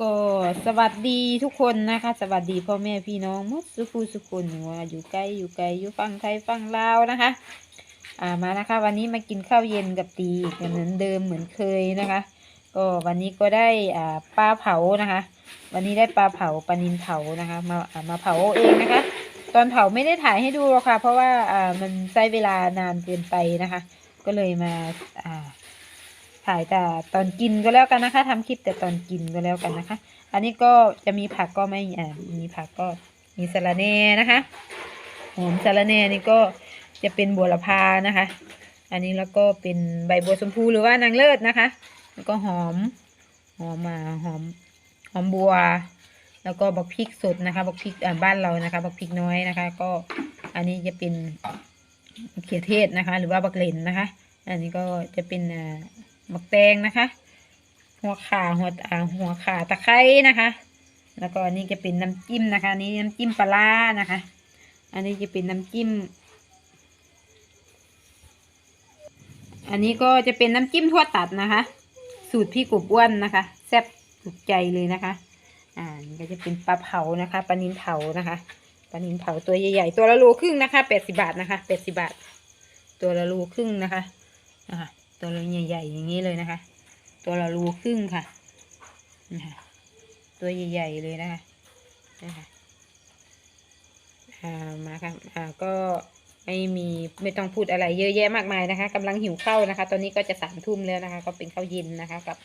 ก็สวัสดีทุกคนนะคะ สวัสดีพ่อแม่พี่น้องมุดสุขุสุขุนว่าอยู่ใกล้อยู่ไกลอยู่ฝั่งไทยฝั่งลาวนะคะ อ่ามานะคะ วันนี้มากินข้าวเย็นกับตีอีกเหมือนเดิมเหมือนเคยนะคะ ก็วันนี้ก็ได้อ่าปลาเผานะคะ วันนี้ได้ปลาเผาปลานินเผานะคะมาอ่ามาเผาเองนะคะ ตอนเผาไม่ได้ถ่ายให้ดูหรอกค่ะ เพราะว่าอ่ามันใช้เวลานานเกินไปนะคะ ก็เลยมาอ่า ถ่ายแต่ตอนกินก็แล้วกันนะคะทำคลิปแต่ตอนกินก็แล้วกันนะคะ อันนี้ก็จะมีผักก็ไม่อ่ามีผักก็มีสะระแหน่นะคะหอมสะระแหน่นี่ก็จะเป็นบัวละพานะคะ อันนี้แล้วก็เป็นใบบัวชมพูหรือว่านางเลิศนะคะ แล้วก็หอมหอมมาหอมหอมบัว แล้วก็บักพริกสดนะคะบักพริกอ่าบ้านเรานะคะบักพริกน้อยนะคะ ก็อันนี้จะเป็นเขือเทศนะคะ หรือว่าบักเลนนะคะ อันนี้ก็จะเป็น อ่าบักแตงนะคะ หัวขาหัวอ่าหัวขาตะไคร้นะคะ แล้วก็อันนี้จะเป็นน้ำจิ้มนะคะนี้น้ำจิ้มปลาร้านะคะ อันนี้จะเป็นน้ำจิ้ม อันนี้ก็จะเป็นน้ำจิ้มทั่วตัดนะคะ สูตรพี่กบอ้วนนะคะ แซ่บถูกใจเลยนะคะ อ่านี่ก็จะเป็นปลาเผานะคะปลานินเผานะคะปลานินเผาตัวใหญ่ๆตัวละโลครึ่งนะคะแปดสิบาทนะคะแปดสิบาท ตัวละโลครึ่งนะคะอ่า ตัวละใหญ่ๆอย่างนี้เลยนะคะ ตัวละโลครึ่งค่ะนะคะตัวใหญ่ๆเลยนะคะนะคะอ่ามาค่ะอ่าก็ไม่มีไม่ต้องพูดอะไรเยอะแยะมากมายนะคะกำลังหิวข้าวนะคะ ตอนนี้ก็จะสามทุ่มแล้วนะคะ ก็เป็นข้าวเย็นนะคะ กับ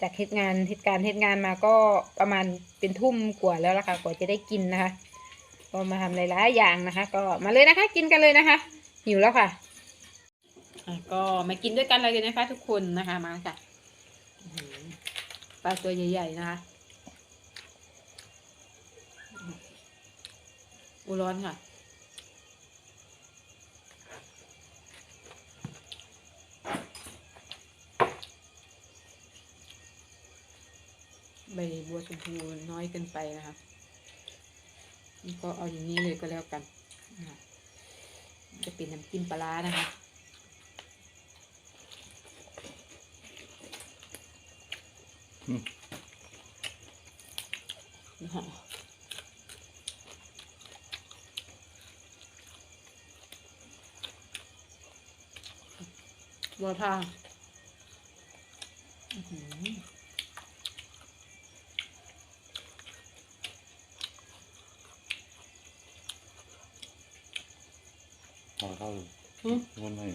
จากเหตุงานเหตุการณ์เหตุงานมาก็ประมาณเป็นทุ่มกว่าแล้วล่ะค่ะกว่าจะได้กินนะคะ ก็มาทำหลายๆอย่างนะคะ ก็มาเลยนะคะ กินกันเลยนะคะ หิวแล้วค่ะ ก็มากินด้วยกันเลยนะคะทุกคนนะคะมาค่ะปลาตัวใหญ่ๆนะคะอูร้อนค่ะใบบัวชมพูน้อยเกินไปนะคะก็เอาอย่างนี้เลยก็แล้วกัน จะเป็นน้ำจิ้มปลาร้านะคะ นะคะบัวพาอื้อหือพอเข้าอืมวนให้